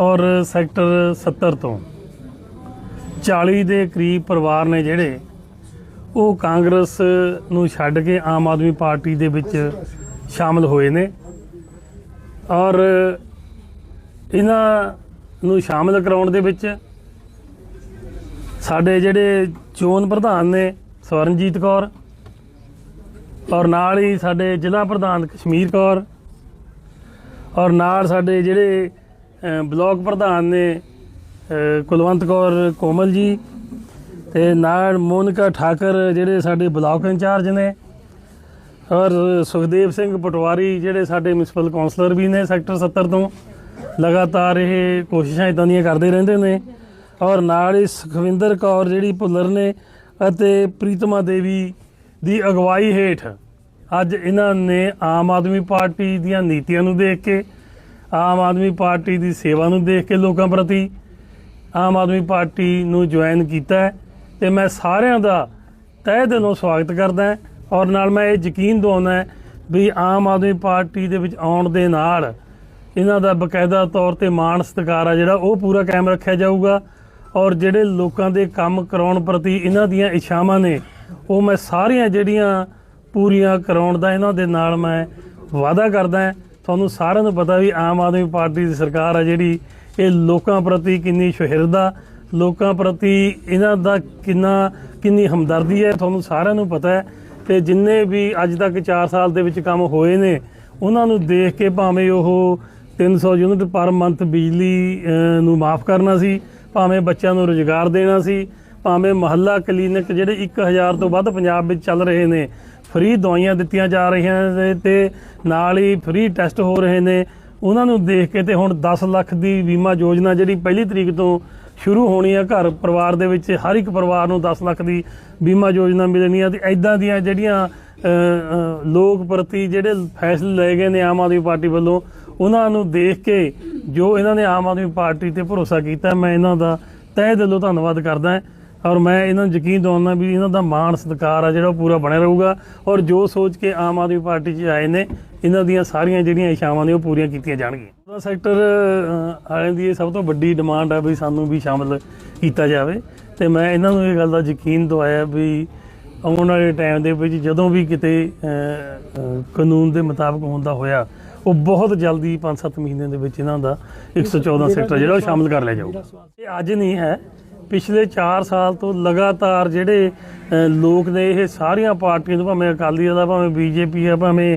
ਔਰ ਸੈਕਟਰ 70 ਤੋਂ 40 ਦੇ ਕਰੀਬ ਪਰਿਵਾਰ ਨੇ ਜਿਹੜੇ ਉਹ ਕਾਂਗਰਸ ਨੂੰ ਛੱਡ ਕੇ ਆਮ ਆਦਮੀ ਪਾਰਟੀ ਦੇ ਵਿੱਚ ਸ਼ਾਮਲ ਹੋਏ ਨੇ ਔਰ ਇਹਨਾਂ ਨੂੰ ਸ਼ਾਮਲ ਕਰਾਉਣ ਦੇ ਵਿੱਚ ਸਾਡੇ ਜਿਹੜੇ ਚੋਣ ਪ੍ਰਧਾਨ ਨੇ ਸਵਰਨਜੀਤ ਕੌਰ ਔਰ ਨਾਲ ਹੀ ਸਾਡੇ ਜ਼ਿਲ੍ਹਾ ਪ੍ਰਧਾਨ ਕਸ਼ਮੀਰ ਕੌਰ ਔਰ ਨਾਲ ਸਾਡੇ ਜਿਹੜੇ ਬਲਾਕ ਪ੍ਰਧਾਨ ਨੇ ਕੁਲਵੰਤ ਕੌਰ ਕੋਮਲ ਜੀ ਤੇ ਨਾਲ ਮੋਨਕਾ ਠਾਕਰ ਜਿਹੜੇ ਸਾਡੇ ਬਲਾਕ ਇੰਚਾਰਜ ਨੇ ਔਰ ਸੁਖਦੇਵ ਸਿੰਘ ਪਟਵਾਰੀ ਜਿਹੜੇ ਸਾਡੇ ਮਿਊਨਿਸਪਲ ਕਾਉਂਸਲਰ ਵੀ ਨੇ ਸੈਕਟਰ 70 ਤੋਂ, ਲਗਾਤਾਰ ਇਹ ਕੋਸ਼ਿਸ਼ਾਂ ਇਦਾਂ ਦੀਆਂ ਕਰਦੇ ਰਹਿੰਦੇ ਨੇ ਔਰ ਨਾਲ ਹੀ ਸੁਖਵਿੰਦਰ ਕੌਰ ਜਿਹੜੀ ਭੁੱਲਰ ਨੇ ਅਤੇ ਪ੍ਰੀਤਮਾ ਦੇਵੀ ਦੀ ਅਗਵਾਈ ਹੇਠ ਅੱਜ ਇਹਨਾਂ ਨੇ ਆਮ ਆਦਮੀ ਪਾਰਟੀ ਦੀਆਂ ਨੀਤੀਆਂ ਨੂੰ ਦੇਖ ਕੇ ਆਮ ਆਦਮੀ ਪਾਰਟੀ ਦੀ ਸੇਵਾ ਨੂੰ ਦੇਖ ਕੇ ਲੋਕਾਂ ਪ੍ਰਤੀ ਆਮ ਆਦਮੀ ਪਾਰਟੀ ਨੂੰ ਜੁਆਇਨ ਕੀਤਾ ਹੈ ਤੇ ਮੈਂ ਸਾਰਿਆਂ ਦਾ ਤਹਿ ਦਿਲੋਂ ਸਵਾਗਤ ਕਰਦਾ ਔਰ ਨਾਲ ਮੈਂ ਇਹ ਯਕੀਨ ਦਿਵਾਉਂਦਾ ਵੀ ਆਮ ਆਦਮੀ ਪਾਰਟੀ ਦੇ ਵਿੱਚ ਆਉਣ ਦੇ ਨਾਲ ਇਹਨਾਂ ਦਾ ਬਕਾਇਦਾ ਤੌਰ ਤੇ ਮਾਣ ਸਤਿਕਾਰ ਆ ਜਿਹੜਾ ਉਹ ਪੂਰਾ ਕਾਇਮ ਰੱਖਿਆ ਜਾਊਗਾ ਔਰ ਜਿਹੜੇ ਲੋਕਾਂ ਦੇ ਕੰਮ ਕਰਾਉਣ ਪ੍ਰਤੀ ਇਹਨਾਂ ਦੀਆਂ ਇੱਛਾਵਾਂ ਨੇ, ਉਹ ਮੈਂ ਸਾਰੀਆਂ ਜਿਹੜੀਆਂ ਪੂਰੀਆਂ ਕਰਾਉਣ ਦਾ ਇਹਨਾਂ ਦੇ ਨਾਲ ਮੈਂ ਵਾਅਦਾ ਕਰਦਾ ਹਾਂ ਤੁਹਾਨੂੰ ਸਾਰਿਆਂ ਨੂੰ ਪਤਾ ਵੀ ਆਮ ਆਦਮੀ ਪਾਰਟੀ ਦੀ ਸਰਕਾਰ ਆ ਜਿਹੜੀ ਇਹ ਲੋਕਾਂ ਪ੍ਰਤੀ ਕਿੰਨੀ ਸੁਹਿਰਦਾ, ਲੋਕਾਂ ਪ੍ਰਤੀ ਇਹਨਾਂ ਦਾ ਕਿੰਨਾ, ਕਿੰਨੀ ਹਮਦਰਦੀ ਹੈ, ਤੁਹਾਨੂੰ ਸਾਰਿਆਂ ਨੂੰ ਪਤਾ ਹੈ। ਤੇ ਜਿੰਨੇ ਵੀ ਅੱਜ ਤੱਕ 4 ਸਾਲ ਦੇ ਵਿੱਚ ਕੰਮ ਹੋਏ ਨੇ, ਉਹਨਾਂ ਨੂੰ ਦੇਖ ਕੇ ਭਾਵੇਂ ਉਹ 300 ਯੂਨਿਟ ਪਰ ਮੰਥ ਬਿਜਲੀ ਨੂੰ ਮਾਫ ਕਰਨਾ ਸੀ, ਭਾਵੇਂ ਬੱਚਿਆਂ ਨੂੰ ਰੋਜ਼ਗਾਰ ਦੇਣਾ ਸੀ, ਭਾਵੇਂ ਮਹੱਲਾ ਕਲੀਨਿਕ ਜਿਹੜੇ 1000 ਤੋਂ ਵੱਧ ਪੰਜਾਬ ਵਿੱਚ ਚੱਲ ਰਹੇ ਨੇ ਫ੍ਰੀ ਦਵਾਈਆਂ ਦਿੱਤੀਆਂ ਜਾ ਰਹੀਆਂ ਨੇ ਤੇ ਨਾਲ ਹੀ ਫ੍ਰੀ ਟੈਸਟ ਹੋ ਰਹੇ ਨੇ। ਉਹਨਾਂ ਨੂੰ ਦੇਖ ਕੇ ਤੇ ਹੁਣ 10 ਲੱਖ ਦੀ ਬੀਮਾ ਯੋਜਨਾ ਜਿਹੜੀ ਪਹਿਲੀ ਤਰੀਕ ਤੋਂ ਸ਼ੁਰੂ ਹੋਣੀ ਆ, ਘਰ ਪਰਿਵਾਰ ਦੇ ਵਿੱਚ ਹਰ ਇੱਕ ਪਰਿਵਾਰ ਨੂੰ 10 ਲੱਖ ਦੀ ਬੀਮਾ ਯੋਜਨਾ ਮਿਲਣੀ ਆ ਤੇ ਐਦਾਂ ਦੀਆਂ ਜਿਹੜੀਆਂ ਲੋਕ ਪ੍ਰਤੀ ਜਿਹੜੇ ਫੈਸਲੇ ਲਏ ਗਏ ਨੇ ਆਮ ਆਦਮੀ ਪਾਰਟੀ ਵੱਲੋਂ, ਉਹਨਾਂ ਨੂੰ ਦੇਖ ਕੇ ਜੋ ਇਹਨਾਂ ਨੇ ਆਮ ਆਦਮੀ ਪਾਰਟੀ ਤੇ ਭਰੋਸਾ ਕੀਤਾ, ਮੈਂ ਇਹਨਾਂ ਦਾ ਤਹਿ ਦਿਲੋਂ ਧੰਨਵਾਦ ਕਰਦਾ। ਹਾਂ ਔਰ ਮੈਂ ਇਹਨਾਂ ਨੂੰ ਯਕੀਨ ਦਿਵਾਉਂਦਾ ਵੀ ਇਹਨਾਂ ਦਾ ਮਾਣ ਸਤਿਕਾਰ ਆ ਜਿਹੜਾ ਪੂਰਾ ਬਣਿਆ ਰਹੂਗਾ। ਔਰ ਜੋ ਸੋਚ ਕੇ ਆਮ ਆਦਮੀ ਪਾਰਟੀ 'ਚ ਆਏ ਨੇ ਇਹਨਾਂ ਦੀਆਂ ਸਾਰੀਆਂ ਜਿਹੜੀਆਂ ਇਸ਼ਾਵਾਂ ਨੇ ਉਹ ਪੂਰੀਆਂ ਕੀਤੀਆਂ ਜਾਣਗੀਆਂ। ਉਹਦਾ ਸੈਕਟਰ ਵਾਲਿਆਂ ਦੀ ਇਹ ਸਭ ਤੋਂ ਵੱਡੀ ਡਿਮਾਂਡ ਆ ਵੀ ਸਾਨੂੰ ਵੀ ਸ਼ਾਮਲ ਕੀਤਾ ਜਾਵੇ। ਤੇ ਮੈਂ ਇਹਨਾਂ ਨੂੰ ਇਹ ਗੱਲ ਦਾ ਯਕੀਨ ਦਵਾਇਆ ਵੀ ਆਉਣ ਵਾਲੇ ਟਾਈਮ ਦੇ ਵਿੱਚ ਜਦੋਂ ਵੀ ਕਿਤੇ ਕਾਨੂੰਨ ਦੇ ਮੁਤਾਬਕ ਹੁੰਦਾ ਹੋਇਆ ਉਹ ਬਹੁਤ ਜਲਦੀ 5-7 ਮਹੀਨਿਆਂ ਦੇ ਵਿੱਚ ਇਹਨਾਂ ਦਾ 114 ਸੈਕਟਰ ਜਿਹੜਾ ਉਹ ਸ਼ਾਮਲ ਕਰ ਲਿਆ ਜਾਊਗਾ। ਇਹ ਅੱਜ ਨਹੀਂ ਹੈ। ਪਿਛਲੇ 4 ਸਾਲ ਤੋਂ ਲਗਾਤਾਰ ਜਿਹੜੇ ਲੋਕ ਨੇ ਇਹ ਸਾਰੀਆਂ ਪਾਰਟੀਆਂ ਨੂੰ, ਭਾਵੇਂ ਅਕਾਲੀ ਦਲ ਆ, ਭਾਵੇਂ ਬੀਜੇਪੀ ਆ, ਭਾਵੇਂ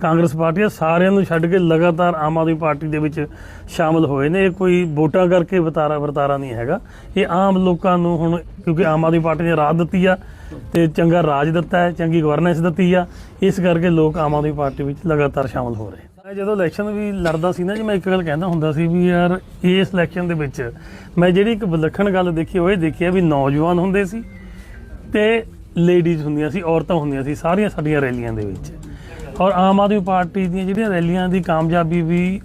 ਕਾਂਗਰਸ ਪਾਰਟੀ ਆ, ਸਾਰਿਆਂ ਨੂੰ ਛੱਡ ਕੇ ਲਗਾਤਾਰ ਆਮ ਆਦਮੀ ਪਾਰਟੀ ਦੇ ਵਿੱਚ ਸ਼ਾਮਲ ਹੋਏ ਨੇ। ਇਹ ਕੋਈ ਵੋਟਾਂ ਕਰਕੇ ਵਤਾਰਾ, ਵਰਤਾਰਾ ਨਹੀਂ ਹੈਗਾ। ਇਹ ਆਮ ਲੋਕਾਂ ਨੂੰ ਹੁਣ, ਕਿਉਂਕਿ ਆਮ ਆਦਮੀ ਪਾਰਟੀ ਨੇ ਰਾਜ ਦਿੱਤੀ ਆ ਤੇ ਚੰਗਾ ਰਾਜ ਦਿੱਤਾ ਹੈ, ਚੰਗੀ ਗਵਰਨੈਂਸ ਦਿੱਤੀ ਆ। ਇਸ ਕਰਕੇ ਲੋਕ ਆਮ ਆਦਮੀ ਪਾਰਟੀ ਵਿੱਚ ਲਗਾਤਾਰ ਸ਼ਾਮਲ ਹੋ ਰਹੇ ਮੈਂ ਜਦੋਂ ਇਲੈਕਸ਼ਨ ਵੀ ਲੜਦਾ ਸੀ ਨਾ, ਜੀ ਮੈਂ ਇੱਕ ਗੱਲ ਕਹਿੰਦਾ ਹੁੰਦਾ ਸੀ ਵੀ ਯਾਰ ਇਸ ਇਲੈਕਸ਼ਨ ਦੇ ਵਿੱਚ ਮੈਂ ਜਿਹੜੀ ਇੱਕ ਵਿਲੱਖਣ ਗੱਲ ਦੇਖੀ, ਉਹ ਇਹ ਦੇਖੀ ਆ ਵੀ ਨੌਜਵਾਨ ਹੁੰਦੇ ਸੀ ਤੇ ਲੇਡੀਜ਼ ਹੁੰਦੀਆਂ ਸੀ, ਔਰਤਾਂ ਹੁੰਦੀਆਂ ਸੀ, ਸਾਰੀਆਂ ਸਾਡੀਆਂ ਰੈਲੀਆਂ ਦੇ ਵਿੱਚ। ਔਰ ਆਮ ਆਦਮੀ ਪਾਰਟੀ ਦੀਆਂ ਜਿਹੜੀਆਂ ਰੈਲੀਆਂ ਦੀ ਕਾਮਯਾਬੀ ਵੀ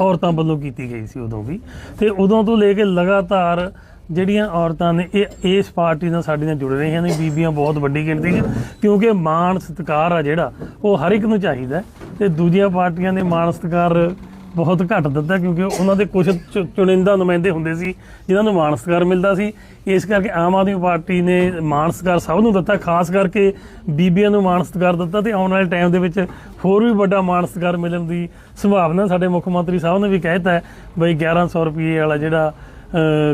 ਔਰਤਾਂ ਵੱਲੋਂ ਕੀਤੀ ਗਈ ਸੀ ਉਦੋਂ ਵੀ। ਤੇ ਉਦੋਂ ਤੋਂ ਲੈ ਕੇ ਲਗਾਤਾਰ ਜਿਹੜੀਆਂ ਔਰਤਾਂ ਨੇ, ਇਹ, ਇਸ ਪਾਰਟੀ ਨਾਲ ਸਾਡੇ ਨਾਲ ਜੁੜ ਰਹੀਆਂ ਨੇ, ਬੀਬੀਆਂ ਬਹੁਤ ਵੱਡੀ ਗਿਣਤੀ 'ਚ ਕਿਉਂਕਿ ਮਾਣ ਸਤਿਕਾਰ ਆ ਜਿਹੜਾ, ਉਹ ਹਰ ਇੱਕ ਨੂੰ ਚਾਹੀਦਾ ਹੈ। ਤੇ ਦੂਜੀਆਂ ਪਾਰਟੀਆਂ ਨੇ ਮਾਣ ਸਤਿਕਾਰ ਬਹੁਤ ਘੱਟ ਦਿੱਤਾ, ਕਿਉਂਕਿ ਉਹਨਾਂ ਦੇ ਕੁਝ ਚੁ- ਚੁਣਿੰਦਾ ਨੁਮਾਇੰਦੇ ਹੁੰਦੇ ਸੀ, ਜਿਨ੍ਹਾਂ ਨੂੰ ਮਾਣ ਸਤਿਕਾਰ ਮਿਲਦਾ ਸੀ। ਇਸ ਕਰਕੇ ਆਮ ਆਦਮੀ ਪਾਰਟੀ ਨੇ ਮਾਣ ਸਤਿਕਾਰ ਸਭ ਨੂੰ ਦਿੱਤਾ, ਖਾਸ ਕਰਕੇ ਬੀਬੀਆਂ ਨੂੰ ਮਾਣ ਸਤਿਕਾਰ ਦਿੱਤਾ, ਤੇ ਆਉਣ ਵਾਲੇ ਟਾਈਮ ਦੇ ਵਿੱਚ ਹੋਰ ਵੀ ਵੱਡਾ ਮਾਣ ਸਤਿਕਾਰ ਮਿਲਣ ਦੀ ਸੰਭਾਵਨਾ ਸਾਡੇ ਮੁੱਖ ਮੰਤਰੀ ਸਾਹਿਬ ਨੇ ਵੀ ਕਹਿਤਾ ਹੈ, ਬਈ 1100 ਰੁਪਏ ਵਾਲਾ ਜਿਹੜਾ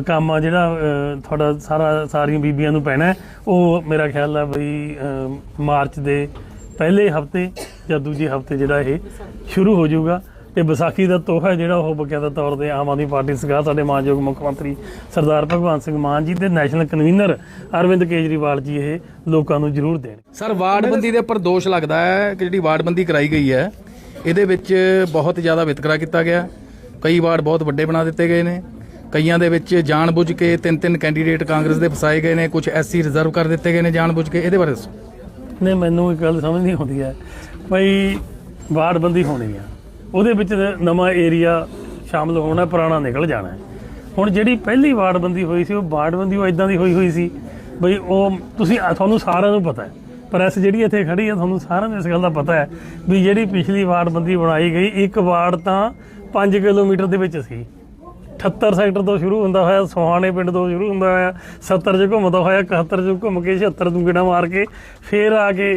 ਕੰਮ ਆ ਜਿਹੜਾ ਤੁਹਾਡਾ ਸਾਰਾ, ਸਾਰੀਆਂ ਬੀਬੀਆਂ ਨੂੰ ਪੈਣਾ ਉਹ ਮੇਰਾ ਖਿਆਲ ਆ ਬਈ ਮਾਰਚ ਦੇ ਪਹਿਲੇ ਹਫ਼ਤੇ ਜਾਂ ਦੂਜੇ ਹਫ਼ਤੇ ਜਿਹੜਾ ਇਹ ਸ਼ੁਰੂ ਹੋ ਜਾਊਗਾ। ਤੇ ਵਿਸਾਖੀ ਦਾ ਤੋਹਫਾ ਜਿਹੜਾ ਉਹ ਬਕਾਇਦਾ ਤੌਰ ਤੇ ਆਮ ਆਦਮੀ ਪਾਰਟੀ ਸਰਕਾਰ, ਸਾਡੇ ਮਾਨਯੋਗ ਮੁੱਖ ਮੰਤਰੀ ਸਰਦਾਰ ਭਗਵੰਤ ਸਿੰਘ ਮਾਨ ਜੀ ਤੇ ਨੈਸ਼ਨਲ ਕਨਵੀਨਰ ਅਰਵਿੰਦ ਕੇਜਰੀਵਾਲ ਜੀ ਇਹ ਲੋਕਾਂ ਨੂੰ ਜ਼ਰੂਰ ਦੇਣ। ਸਰ, ਵਾਰਡਬੰਦੀ ਦੇ ਉੱਪਰ ਦੋਸ਼ ਲੱਗਦਾ ਹੈ ਕਿ ਜਿਹੜੀ ਵਾਰਡਬੰਦੀ ਕਰਾਈ ਗਈ ਹੈ, ਇਹਦੇ ਵਿੱਚ ਬਹੁਤ ਜ਼ਿਆਦਾ ਵਿਤਕਰਾ ਕੀਤਾ ਗਿਆ। ਕਈ ਵਾਰਡ ਬਹੁਤ ਵੱਡੇ ਬਣਾ ਦਿੱਤੇ ਗਏ ਨੇ। ਕਈਆਂ ਦੇ ਵਿੱਚ ਜਾਣਬੁੱਝ ਕੇ ਤਿੰਨ ਤਿੰਨ ਕੈਂਡੀਡੇਟ ਕਾਂਗਰਸ ਦੇ ਫਸਾਏ ਗਏ ਨੇ, ਕੁਝ ਐਸਸੀ ਰਿਜ਼ਰਵ ਕਰ ਦਿੱਤੇ ਗਏ ਨੇ ਜਾਣਬੁੱਝ ਕੇ, ਇਹਦੇ ਬਾਰੇ ਦੱਸੋ। ਨਹੀਂ, ਮੈਨੂੰ ਇੱਕ ਗੱਲ ਸਮਝ ਨਹੀਂ ਆਉਂਦੀ ਹੈ। ਬਈ ਵਾਰਡਬੰਦੀ ਹੋਣੀ ਆ। ਉਹਦੇ ਵਿੱਚ ਨਵਾਂ ਏਰੀਆ ਸ਼ਾਮਲ ਹੋਣਾ, ਪੁਰਾਣਾ ਨਿਕਲ ਜਾਣਾ ਹੁਣ ਜਿਹੜੀ ਪਹਿਲੀ ਵਾਰਡਬੰਦੀ ਹੋਈ ਸੀ, ਉਹ ਵਾਰਡਬੰਦੀ ਉਹ ਇਦਾਂ ਦੀ ਹੋਈ ਹੋਈ ਸੀ, ਬਈ ਉਹ ਤੁਸੀਂ ਤੁਹਾਨੂੰ ਸਾਰਿਆਂ ਨੂੰ ਪਤਾ ਹੈ। ਪ੍ਰੈਸ ਜਿਹੜੀ ਇੱਥੇ ਖੜੀ ਹੈ, ਤੁਹਾਨੂੰ ਸਾਰਿਆਂ ਨੂੰ ਇਸ ਗੱਲ ਦਾ ਪਤਾ ਹੈ ਵੀ ਜਿਹੜੀ ਪਿਛਲੀ ਵਾਰਡਬੰਦੀ ਬਣਾਈ ਗਈ, ਇੱਕ ਵਾਰਡ ਤਾਂ 5 ਕਿਲੋਮੀਟਰ ਦੇ ਵਿੱਚ ਸੀ। 78 ਸੈਕਟਰ ਤੋਂ ਸ਼ੁਰੂ ਹੁੰਦਾ ਹੋਇਆ, ਸੁਹਾਣੇ ਪਿੰਡ ਤੋਂ ਸ਼ੁਰੂ ਹੁੰਦਾ ਹੋਇਆ 70 ਚ ਘੁੰਮਦਾ ਹੋਇਆ 71 ਚ ਘੁੰਮ ਕੇ 76 ਤੋਂ ਗੇੜਾ ਮਾਰ ਕੇ ਫੇਰ ਆ ਕੇ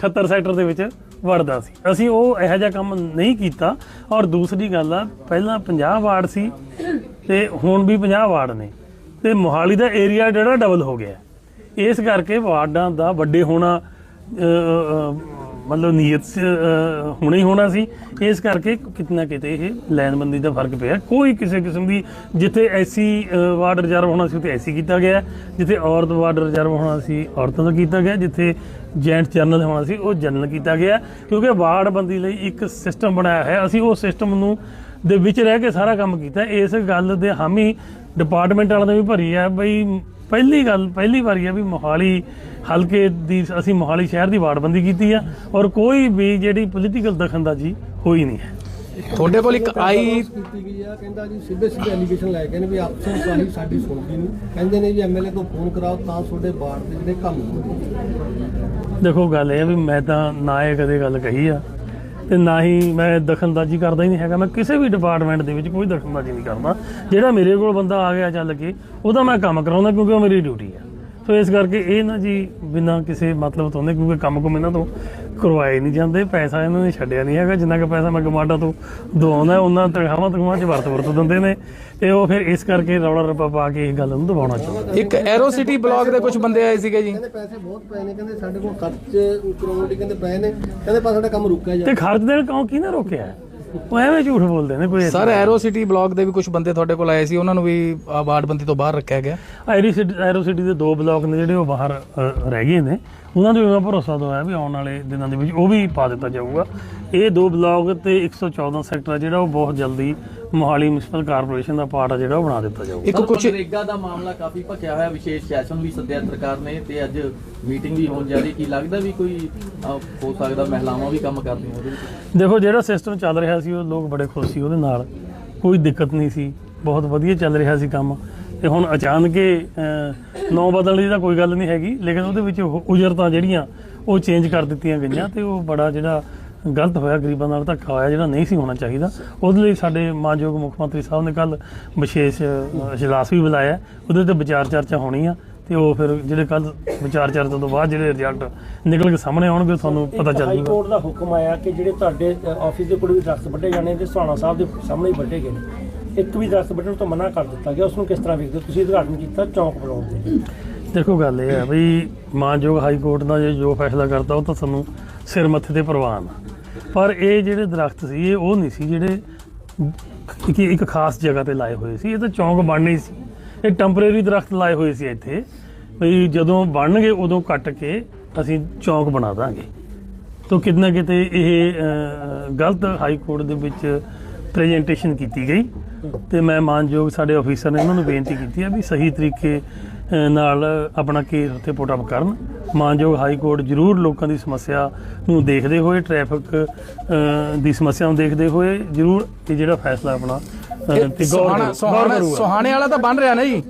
78 ਸੈਕਟਰ ਦੇ ਵਿੱਚ ਵੜਦਾ ਸੀ। ਅਸੀਂ ਉਹ ਇਹੋ ਜਿਹਾ ਕੰਮ ਨਹੀਂ ਕੀਤਾ। ਔਰ ਦੂਸਰੀ ਗੱਲ ਆ, ਪਹਿਲਾਂ 50 ਵਾਰਡ ਸੀ ਤੇ ਹੁਣ ਵੀ 50 ਵਾਰਡ ਨੇ। ਤੇ ਮੋਹਾਲੀ ਦਾ ਏਰੀਆ ਜਿਹੜਾ ਡਬਲ ਹੋ ਗਿਆ। ਇਸ ਕਰਕੇ ਵਾਰਡਾਂ ਦਾ ਵੱਡੇ ਹੋਣਾ ਮਤਲਬ ਨੀਅਤ ਸ- ਅ, ਹੋਣਾ ਹੀ ਹੋਣਾ ਸੀ। ਇਸ ਕਰਕੇ ਕਿਤਨਾ ਕਿਤੇ ਇਹ ਲਾਈਨਬੰਦੀ ਦਾ ਫ਼ਰਕ ਪਿਆ। ਕੋਈ ਕਿਸੇ ਕਿਸਮ ਦੀ ਜਿੱਥੇ ਐਸੀ ਵਾਰਡ ਰਿਜ਼ਰਵ ਹੋਣਾ ਸੀ ਉੱਥੇ ਐਸੀ ਕੀਤਾ ਗਿਆ। ਜਿੱਥੇ ਔਰਤ ਵਾਰਡ ਰਿਜ਼ਰਵ ਹੋਣਾ ਸੀ ਔਰਤਾਂ ਦਾ ਕੀਤਾ ਗਿਆ। ਜਿੱਥੇ ਜੈਂਟ ਜਨਰਲ ਹੋਣਾ ਸੀ ਉਹ ਜਨਰਲ ਕੀਤਾ ਗਿਆ। ਕਿਉਂਕਿ ਵਾਰਡਬੰਦੀ ਲਈ ਇੱਕ ਸਿਸਟਮ ਬਣਾਇਆ ਹੈ ਅਸੀਂ ਉਹ ਸਿਸਟਮ ਨੂੰ ਦੇ ਵਿੱਚ ਰਹਿ ਕੇ ਸਾਰਾ ਕੰਮ ਕੀਤਾ। ਇਸ ਗੱਲ ਦੇ ਹਾਮੀ ਡਿਪਾਰਟਮੈਂਟ ਵਾਲਿਆਂ ਨੇ ਵੀ ਭਰੀ ਹੈ ਬਈ ਪਹਿਲੀ ਗੱਲ ਪਹਿਲੀ ਵਾਰੀ ਹੈ ਵੀ ਮੋਹਾਲੀ ਹਲਕੇ ਦੀ ਅਸੀਂ ਮੋਹਾਲੀ ਸ਼ਹਿਰ ਦੀ ਵਾਰਡਬੰਦੀ ਕੀਤੀ ਆ ਔਰ ਕੋਈ ਵੀ ਜਿਹੜੀ ਪੋਲੀਟੀਕਲ ਦਖਲਅੰਦਾਜ਼ੀ ਹੋਈ ਨਹੀਂ ਹੈ। ਤੁਹਾਡੇ ਕੋਲ ਇੱਕ ਆਈ ਕੀਤੀ ਗਈ ਆ ਕਹਿੰਦਾ ਜੀ ਸਿੱਧੇ ਸਿੱਧੇ ਐਲੀਗੇਸ਼ਨ ਲੈ ਕੇ ਨੇ ਵੀ ਅਫਸਰ ਸਾਹੀ ਸਾਡੀ ਸੁਣਦੀ ਨਹੀਂ। ਕਹਿੰਦੇ ਨੇ ਜੀ ਐਮਐਲਏ ਤੋਂ ਫੋਨ ਕਰਾਓ ਤਾਂ ਤੁਹਾਡੇ ਬਾੜ ਦੇ ਜਿਹੜੇ ਕੰਮ ਹੋਣਗੇ ਦੇਖੋ ਗੱਲ ਇਹ ਆ ਵੀ ਮੈਂ ਤਾਂ ਨਾ ਇਹ ਕਦੇ ਗੱਲ ਕਹੀ ਆ ਤੇ ਨਾ ਹੀ ਮੈਂ ਦਖਲਅੰਦਾਜ਼ੀ ਕਰਦਾ ਹੀ ਨਹੀਂ ਹੈਗਾ। ਮੈਂ ਕਿਸੇ ਵੀ ਡਿਪਾਰਟਮੈਂਟ ਦੇ ਵਿੱਚ ਕੋਈ ਦਖਲਅੰਦਾਜ਼ੀ ਨਹੀਂ ਕਰਦਾ। ਜਿਹੜਾ ਮੇਰੇ ਕੋਲ ਬੰਦਾ ਆ ਗਿਆ ਚੱਲ ਕੇ ਉਹਦਾ ਮੈਂ ਕੰਮ ਕਰਾਉਂਦਾ ਕਿਉਂਕਿ ਉਹ ਮੇਰੀ ਡਿਊਟੀ ਆ। ਸੋ ਇਸ ਕਰਕੇ ਇਹ ਨਾ ਜੀ ਬਿਨਾਂ ਕਿਸੇ ਮਤਲਬ ਤੋਂ ਨਹੀਂ ਕਿਉਂਕਿ ਕੰਮ ਕੁਮ ਇਹਨਾਂ ਤੋਂ ਕਰਵਾਏ ਨਹੀਂ ਜਾਂਦੇ ਪੈਸਾ ਇਹਨਾਂ ਨੇ ਛੱਡਿਆ ਨਹੀਂ ਹੈਗਾ ਜਿੰਨਾ ਕੁ ਪੈਸਾ ਮੈਂ ਗਮਾਡਾ ਤੋਂ ਦਵਾਉਂਦਾ ਉਹਨਾਂ ਤਨਖਾਹਾਂ ਤਨਖਾਹਾਂ ਚ ਵਰਤ ਵਰਤ ਦਿੰਦੇ ਨੇ ਤੇ ਉਹ ਫਿਰ ਇਸ ਕਰਕੇ ਰੌਲਾ ਰੱਪਾ ਪਾ ਕੇ ਇਹ ਗੱਲ ਨੂੰ ਦਬਾਉਣਾ ਚਾਹੁੰਦੇ ਇੱਕ ਐਰੋ ਸਿਟੀ ਬਲਾਕ ਦੇ ਕੁਝ ਬੰਦੇ ਆਏ ਸੀਗੇ ਜੀ? ਕਹਿੰਦੇ ਪੈਸੇ ਬਹੁਤ ਪਏ ਨੇ ਕਹਿੰਦੇ ਸਾਡੇ ਕੋਲ ਖਰਚ ਲਈ ਕਹਿੰਦੇ ਪਏ ਨੇ ਕਹਿੰਦੇ ਪਰ ਸਾਡਾ ਕੰਮ ਰੁਕਿਆ ਜਾ ਤੇ ਖਰਚ ਦੇਣ ਕੌਣ ਕਿਹਨੇ ਰੋਕਿਆ? ਉਹ ਐਵੇਂ ਝੂਠ ਬੋਲਦੇ ਨੇ ਕੋਈ ਸਰ ਐਰੋ ਸਿਟੀ ਬਲਾਕ ਦੇ ਵੀ ਕੁਝ ਬੰਦੇ ਤੁਹਾਡੇ ਕੋਲ ਆਏ ਸੀ? ਉਹਨਾਂ ਨੂੰ ਵੀ ਵਾਰਡਬੰਦੀ ਤੋਂ ਬਾਹਰ ਰੱਖਿਆ ਗਿਆ? ਸਿਟੀ ਐਰੋ ਸਿਟੀ ਦੇ ਦੋ ਬਲਾਕ ਨੇ ਜਿਹੜੇ ਉਹ ਬਾਹਰ ਅ, ਰਹਿ ਗਏ ਨੇ। ਉਹਨਾਂ ਨੂੰ ਮੈਂ ਭਰੋਸਾ ਦਵਾਇਆ ਵੀ ਆਉਣ ਵਾਲੇ ਦਿਨਾਂ ਦੇ ਵਿੱਚ ਉਹ ਵੀ ਪਾ ਦਿੱਤਾ ਜਾਊਗਾ। ਇਹ ਦੋ ਬਲਾਕ ਤੇ 114 ਸੈਕਟਰ ਆ ਜਿਹੜਾ ਉਹ ਬਹੁਤ ਜਲਦੀ ਮੋਹਾਲੀ ਮਿਊਨਿਸਪਲ ਕਾਰਪੋਰੇਸ਼ਨ ਦਾ ਪਾਰਟ ਆ ਜਿਹੜਾ ਉਹ ਬਣਾ ਦਿੱਤਾ ਜਾਊਗਾ। ਇੱਕ ਕੁਝ ਮਨਰੇਗਾ ਦਾ ਮਾਮਲਾ ਕਾਫੀ ਭਖਿਆ ਹੋਇਆ ਵਿਸ਼ੇਸ਼ ਸੈਸ਼ਨ ਵੀ ਸੱਦਿਆ ਸਰਕਾਰ ਨੇ ਤੇ ਅੱਜ ਮੀਟਿੰਗ ਵੀ ਹੋਣ ਜਾ ਰਹੀ। ਕੀ ਲੱਗਦਾ ਵੀ ਕੋਈ ਹੋ ਸਕਦਾ ਮਹਿਲਾਵਾਂ ਵੀ ਕੰਮ ਕਰਦੀਆਂ ਉਹਦੇ ਵਿੱਚ? ਦੇਖੋ ਜਿਹੜਾ ਸਿਸਟਮ ਚੱਲ ਰਿਹਾ ਸੀ ਉਹ ਲੋਕ ਬੜੇ ਖੁਸ਼ ਸੀ ਉਹਦੇ ਨਾਲ। ਕੋਈ ਦਿੱਕਤ ਨਹੀਂ ਸੀ। ਬਹੁਤ ਵਧੀਆ ਚੱਲ ਰਿਹਾ ਸੀ ਕੰਮ। ਤੇ ਹੁਣ ਅਚਾਨਕ ਹੀ ਨੌ ਬਦਲਣ ਦੀ ਤਾਂ ਕੋਈ ਗੱਲ ਨਹੀਂ ਹੈਗੀ ਲੇਕਿਨ ਉਹਦੇ ਵਿੱਚ ਉਜਰਤਾਂ ਜਿਹੜੀਆਂ ਉਹ ਚੇਂਜ ਕਰ ਦਿੱਤੀਆਂ ਗਈਆਂ ਤੇ ਉਹ ਬੜਾ ਜਿਹੜਾ ਗਲਤ ਹੋਇਆ ਗਰੀਬਾਂ ਨਾਲ ਧੱਕਾ ਹੋਇਆ ਜਿਹੜਾ ਨਹੀਂ ਸੀ ਹੋਣਾ ਚਾਹੀਦਾ। ਉਹਦੇ ਲਈ ਸਾਡੇ ਮਾਨਯੋਗ ਮੁੱਖ ਮੰਤਰੀ ਸਾਹਿਬ ਨੇ ਕੱਲ ਵਿਸ਼ੇਸ਼ ਇਜਲਾਸ ਵੀ ਬੁਲਾਇਆ। ਆਉਦੇ ਤੇ ਵਿਚਾਰ ਚਰਚਾ ਹੋਣੀ ਆ ਤੇ ਉਹ ਫਿਰ ਜਿਹੜੇ ਕੱਲ ਵਿਚਾਰ ਚਰਚਾ ਤੋਂ ਬਾਅਦ ਜਿਹੜੇ ਰਿਜ਼ਲਟ ਨਿਕਲ ਕੇ ਸਾਹਮਣੇ ਆਉਣਗੇ ਤੁਹਾਨੂੰ ਪਤਾ ਚੱਲ ਹਾਈ ਜੂਗਾ ਕੋਰਟ ਦਾ ਹੁਕਮ ਆਇਆ ਕਿ ਜਿਹੜੇ ਤੁਹਾਡੇ ਆਫਿਸ ਦੇ ਕੋਲ ਵੀ ਦਰਖਤ ਵੱਢੇ ਜਾਣੇ ਤੇ ਸੁਹਾਣਾ ਸਾਹਿਬ ਦੇ ਸਾਹਮਣੇ ਹੀ ਵੱਢੇ ਗਏ ਨੇ। ਇੱਕ ਵੀ ਦਰਖਤ ਵੱਢਣ ਤੋਂ ਮਨਾ ਕਰ ਦਿੱਤਾ ਗਿਆ ਉਸ ਨੂੰ ਕਿਸ ਤਰ੍ਹਾਂ ਵੇਖਦੇ ਹੋ? ਤੁਸੀਂ ਉਦਘਾਟਨ ਕੀਤਾ ਚੌਂਕ ਬਣਾਉਣ ਦੇ ਦੇਖੋ ਗੱਲ ਇਹ ਹੈ ਵੀ ਮਾਨਯੋਗ ਹਾਈ ਕੋਰਟ ਦਾ ਜੇ ਜੋ ਫੈਸਲਾ ਕਰਤਾ ਉਹ ਤਾਂ ਸਾਨੂੰ ਸਿਰ ਮੱਥੇ ਤੇ ਪ੍ਰਵਾਨ ਆ। ਪਰ ਇਹ ਜਿਹੜੇ ਦਰਖਤ ਸੀ ਇਹ ਉਹ ਨਹੀਂ ਸੀ ਜਿਹੜੇ ਇੱਕ ਇੱਕ ਖਾਸ ਜਗ੍ਹਾ ਤੇ ਲਾਏ ਹੋਏ ਸੀ। ਇਹ ਤਾਂ ਚੌਂਕ ਬਣਨੇ ਸੀ। ਇਹ ਟੈਂਪਰੇਰੀ ਦਰਖਤ ਲਾਏ ਹੋਏ ਸੀ ਇੱਥੇ। ਵੀ ਜਦੋਂ ਬਣਨਗੇ ਉਦੋਂ ਕੱਟ ਕੇ ਅਸੀਂ ਚੌਂਕ ਬਣਾ ਦਾਂਗੇ। ਤੋ ਕਿਤਨਾ ਕਿਤੇ ਇਹ ਅ, ਗਲਤ ਹਾਈ ਕੋਰਟ ਦੇ ਵਿੱਚ ਪ੍ਰੈਜੈਂਟੇਸ਼ਨ ਕੀਤੀ ਗਈ। ਤੇ ਮੈਂ ਮਾਨਯੋਗ ਸਾਡੇ ਅਫੀਸਰ ਨੇ ਉਹਨਾਂ ਨੂੰ ਬੇਨਤੀ ਕੀਤੀ ਹੈ ਵੀ ਸਹੀ ਤਰੀਕੇ ਨਾਲ ਆਪਣਾ ਕੇਸ ਉੱਤੇ ਪੁੱਟ ਅਪ ਕਰਨ। ਮਾਨਯੋਗ ਹਾਈ ਕੋਰਟ ਜ਼ਰੂਰ ਲੋਕਾਂ ਦੀ ਸਮੱਸਿਆ ਨੂੰ ਦੇਖਦੇ ਹੋਏ ਟ੍ਰੈਫਿਕ ਦੀ ਸਮੱਸਿਆ ਨੂੰ ਦੇਖਦੇ ਹੋਏ ਜ਼ਰੂਰ ਇਹ ਜਿਹੜਾ ਫੈਸਲਾ ਆਪਣਾ ਅ, ਤੇ ਗੌਰ ਸੋਹਾਣਾ ਵਾਲਾ ਤਾਂ ਬਣ ਰਿਹਾ ਨਾ ਜੀ।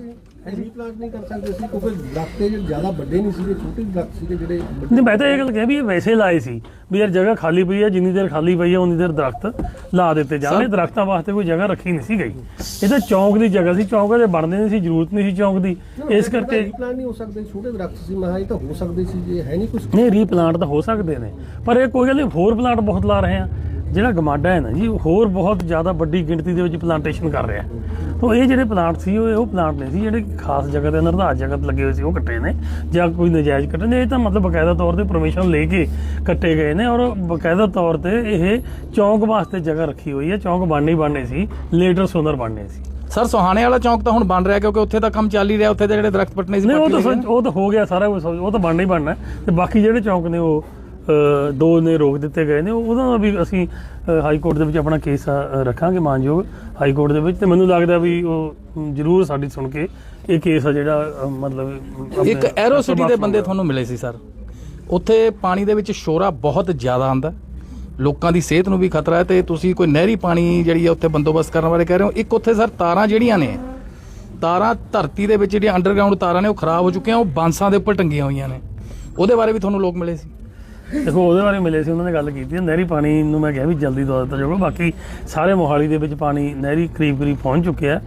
ਰੀਪਲਾਂਟ ਨਹੀਂ ਕਰ ਸਕਦੇ ਸੀ ਕਿਉਂਕਿ ਦਰਖਤ ਜਿਹੜੇ ਜ਼ਿਆਦਾ ਵੱਡੇ ਨਹੀਂ ਸੀਗੇ ਛੋਟੇ ਦਰਖਤ ਸੀਗੇ ਜਿਹੜੇ ਨਹੀਂ ਮੈਂ ਤਾਂ ਇਹ ਗੱਲ ਕਿਹਾ ਵੀ ਇਹ ਵੈਸੇ ਲਾਏ ਸੀ। ਵੀ ਯਾਰ ਜਗ੍ਹਾ ਖਾਲੀ ਪਈ ਹੈ ਜਿੰਨੀ ਦੇਰ ਖਾਲੀ ਪਈ ਹੈ ਉਨੀ ਦੇਰ ਦਰਖਤ ਲਾ ਦਿੱਤੇ ਜਾਣੇ। ਦਰਖਤਾਂ ਵਾਸਤੇ ਕੋਈ ਜਗ੍ਹਾ ਰੱਖੀ ਨਹੀਂ ਸੀ ਗਈ। ਇਹ ਤਾਂ ਚੌਂਕ ਦੀ ਜਗ੍ਹਾ ਸੀ ਚੌਂਕ ਦੇ ਬਣਦੇ ਨਹੀਂ ਸੀ ਜ਼ਰੂਰਤ ਨਹੀਂ ਸੀ ਚੌਂਕ ਦੀ। ਇਸ ਕਰਕੇ ਰੀਪਲਾਂਟ ਨਹੀਂ ਹੋ ਸਕਦੇ ਛੋਟੇ ਦਰਖਤ ਸੀ ਮੈਂ ਕਿਹਾ ਇਹ ਤਾਂ ਹੋ ਸਕਦੇ ਸੀ ਜੇ ਹੈ ਨਹੀਂ ਕੁਝ ਨਹੀਂ ਰੀਪਲਾਂਟ ਤਾਂ ਹੋ ਸਕਦੇ ਨੇ। ਪਰ ਇਹ ਕੋਈ ਗੱਲ ਨਹੀਂ ਹੋਰ ਪਲਾਂਟ ਬਹੁਤ ਲਾ ਰਹੇ ਆ। ਜਿਹੜਾ ਗਮਾਡਾ ਹੈ ਨਾ ਜੀ ਉਹ ਹੋਰ ਬਹੁਤ ਜ਼ਿਆਦਾ ਵੱਡੀ ਗਿਣਤੀ ਦੇ ਵਿੱਚ ਪਲਾਂਟੇਸ਼ਨ ਕਰ ਰਿਹਾ ਤਾਂ ਇਹ ਜਿਹੜੇ ਪਲਾਂਟ ਸੀ ਉਹ ਉਹ ਪਲਾਂਟ ਨਹੀਂ ਸੀ ਜਿਹੜੇ ਖਾਸ ਜਗ੍ਹਾ ਤੇ ਨਿਰਧਾਰਤ ਜਗ੍ਹਾ ਤੇ ਲੱਗੇ ਹੋਏ ਸੀ ਉਹ ਕੱਟੇ ਨੇ। ਜਾਂ ਕੋਈ ਨਜਾਇਜ਼ ਕੱਟੇ ਨੇ ਇਹ ਤਾਂ ਮਤਲਬ ਬਕਾਇਦਾ ਤੌਰ ਤੇ ਪਰਮਿਸ਼ਨ ਲੈ ਕੇ ਕੱਟੇ ਗਏ ਨੇ ਔਰ ਬਕਾਇਦਾ ਤੌਰ ਤੇ ਇਹ ਚੌਂਕ ਵਾਸਤੇ ਜਗ੍ਹਾ ਰੱਖੀ ਹੋਈ ਹੈ। ਚੌਂਕ ਬਣਨੀ ਬਣਨੇ ਸੀ ਲੇਟਰ ਸੋਨਰ ਬਣਨੇ ਸੀ। ਸਰ ਸੋਹਾਣੇ ਵਾਲਾ ਚੌਂਕ ਤਾਂ ਹੁਣ ਬਣ ਰਿਹਾ ਕਿਉਂਕਿ ਉੱਥੇ ਤਾਂ ਕੰਮ ਚੱਲ ਹੀ ਰਿਹਾ ਉੱਥੇ ਦੇ ਜਿਹੜੇ ਦਰਖਤ ਪੱਟਣੇ ਸੀ ਨਹੀਂ ਉਹ ਤਾਂ ਉਹ ਤਾਂ ਹੋ ਗਿਆ ਸਾਰਾ ਉਹ ਤਾਂ ਬਣਨਾ ਹੀ ਬਣਨਾ। ਤੇ ਬਾਕੀ ਜਿਹੜੇ ਚੌਂਕ ਨੇ ਉਹ ਦੋ ਨੇ ਰੋਕ ਦਿੱਤੇ ਗਏ ਨੇ ਉਹਦਾ ਵੀ ਅਸੀਂ ਹਾਈ ਕੋਰਟ ਦੇ ਵਿੱਚ ਆਪਣਾ ਕੇਸ ਰੱਖਾਂਗੇ ਮਾਨਯੋਗ ਹਾਈ ਕੋਰਟ ਦੇ ਵਿੱਚ ਤੇ ਮੈਨੂੰ ਲੱਗਦਾ ਵੀ ਉਹ ਜ਼ਰੂਰ ਸਾਡੀ ਸੁਣ ਕੇ ਇਹ ਕੇਸ ਆ ਜਿਹੜਾ ਮਤਲਬ ਇੱਕ ਐਰੋ ਸਿਟੀ ਦੇ ਬੰਦੇ। ਤੁਹਾਨੂੰ ਮਿਲੇ ਸੀ ਸਰ। ਉੱਥੇ ਪਾਣੀ ਦੇ ਵਿੱਚ ਸ਼ੋਰਾ ਬਹੁਤ ਜ਼ਿਆਦਾ ਆਂਦਾ ਲੋਕਾਂ ਦੀ ਸਿਹਤ ਨੂੰ ਵੀ ਖਤਰਾ ਹੈ ਤੇ ਤੁਸੀਂ ਕੋਈ ਨਹਿਰੀ ਪਾਣੀ ਜਿਹੜੀ ਹੈ ਉੱਥੇ ਬੰਦੋਬਸਤ ਕਰਨ ਬਾਰੇ ਕਹਿ ਰਹੇ ਹੋ। ਇੱਕ ਉੱਥੇ ਸਰ ਤਾਰਾਂ ਜਿਹੜੀਆਂ ਨੇ ਤਾਰਾਂ ਧਰਤੀ ਦੇ ਵਿੱਚ ਜਿਹੜੀਆਂ ਅੰਡਰਗਰਾਉਂਡ ਤਾਰਾਂ ਨੇ ਉਹ ਖਰਾਬ ਹੋ ਚੁੱਕੀਆਂ ਉਹ ਬਾਂਸਾਂ ਦੇ ਉੱਪਰ ਟੰਗੀਆਂ ਹੋਈਆਂ ਨੇ। ਉਹਦੇ ਬਾਰੇ ਵੀ ਤੁਹਾਨੂੰ ਲੋਕ ਮਿਲੇ ਸੀ। ਦੇਖੋ, ਉਹਦੇ ਬਾਰੇ ਮਿਲੇ ਸੀ, ਉਹਨਾਂ ਨੇ ਗੱਲ ਕੀਤੀ ਹੈ, ਨਹਿਰੀ ਪਾਣੀ ਨੂੰ ਮੈਂ ਕਿਹਾ ਵੀ ਜਲਦੀ ਦਵਾ ਦਿੱਤਾ ਜਾਊਗਾ, ਬਾਕੀ ਸਾਰੇ ਮੋਹਾਲੀ ਦੇ ਵਿੱਚ ਪਾਣੀ ਨਹਿਰੀ ਕਰੀਬ ਕਰੀਬ ਪਹੁੰਚ ਚੁੱਕਿਆ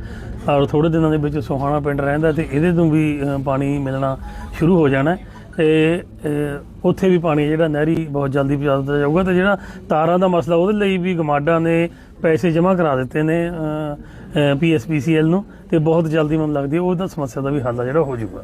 ਔਰ ਥੋੜੇ ਦਿਨਾਂ ਦੇ ਵਿੱਚ ਸੋਹਾਣਾ ਪਿੰਡ ਰਹਿੰਦਾ ਤੇ ਇਹਦੇ ਤੋਂ ਵੀ ਪਾਣੀ ਮਿਲਣਾ ਸ਼ੁਰੂ ਹੋ ਜਾਣਾ ਹੈ ਤੇ ਉੱਥੇ ਵੀ ਪਾਣੀ ਜਿਹੜਾ ਨਹਿਰੀ ਬਹੁਤ ਜਲਦੀ ਪਹੁੰਚਾ ਦਿੱਤਾ ਜਾਊਗਾ ਤੇ ਜਿਹੜਾ ਤਾਰਾਂ ਦਾ ਮਸਲਾ ਉਹਦੇ ਲਈ ਵੀ ਗਮਾਡਾ ਨੇ ਪੈਸੇ ਜਮ੍ਹਾਂ ਕਰਾ ਦਿੱਤੇ ਨੇ ਪੀਐਸਪੀਸੀਐਲ ਨੂੰ ਤੇ ਬਹੁਤ ਜਲਦੀ ਮੈਨੂੰ ਲੱਗਦੀ ਹੈ ਉਹਦਾ ਸਮੱਸਿਆ ਦਾ ਵੀ ਹੱਲ ਆ ਜਿਹੜਾ ਹੋ ਜਾਊਗਾ।